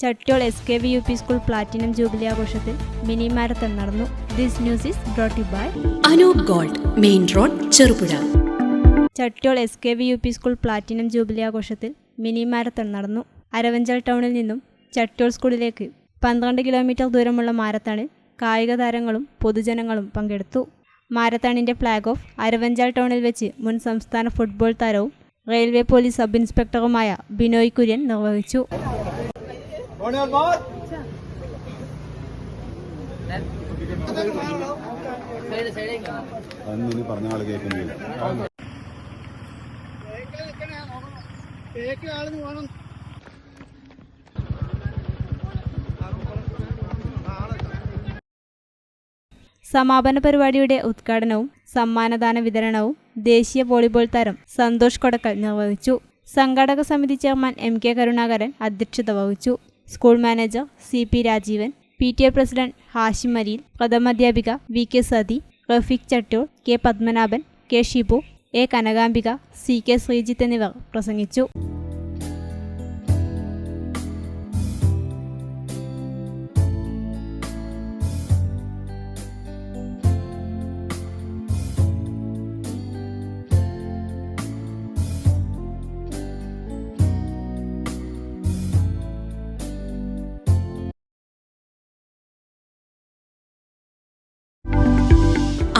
Chattiyol S K V U P school platinum jubilee ആഘോഷത്തിൽ mini marathon നടന്നു. This news is brought you by Anoop gold main road Cherupuzha. Chattiyol S K V U P school platinum jubilee ആഘോഷത്തിൽ mini marathon നടന്നു. അരവഞ്ചൽ ടൗണിൽ നിന്നും ചട്ടിയോൾ സ്കൂളിലേക്ക് പന്ത്രണ്ട് kilometre ദൂരമുള്ള മാരത്തണിൽ കായിക താരങ്ങളും പൊതുജനങ്ങളും പങ്കെടുത്തു. മാരത്തണിന്റെ ഫ്ലാഗ് ഓഫ് അരവഞ്ചൽ ടൗണിൽ വെച്ച് മുൻ സംസ്ഥാന ഫുട്ബോൾ താരവും റെയിൽവേ പോലീസ് സബ് ഇൻസ്പെക്ടറുമായ ബിനോയ് കുര്യൻ നിർവഹിച്ചു. അന്ന് ഇനി പറഞ്ഞ ആൾ കേൾക്കുന്നില്ല. സമാപന പരിപാടിയുടെ ഉദ്ഘാടനവും സമ്മാനദാന വിതരണവും ദേശീയ വോളിബോൾ താരം സന്തോഷ് കൊടക്കൽ നിർവഹിച്ചു. സംഘാടക സമിതി ചെയർമാൻ എം കെ കരുണാകരൻ അധ്യക്ഷത വഹിച്ചു. School manager C P Rajeevan P T A president Hashim Mareel പ്രഥമാധ്യാപിക V K Sathi Rafeeq Chattur K Padmanabhan K Shibu A Kanakambika C K Sreejith എന്നിവർ പ്രസംഗിച്ചു.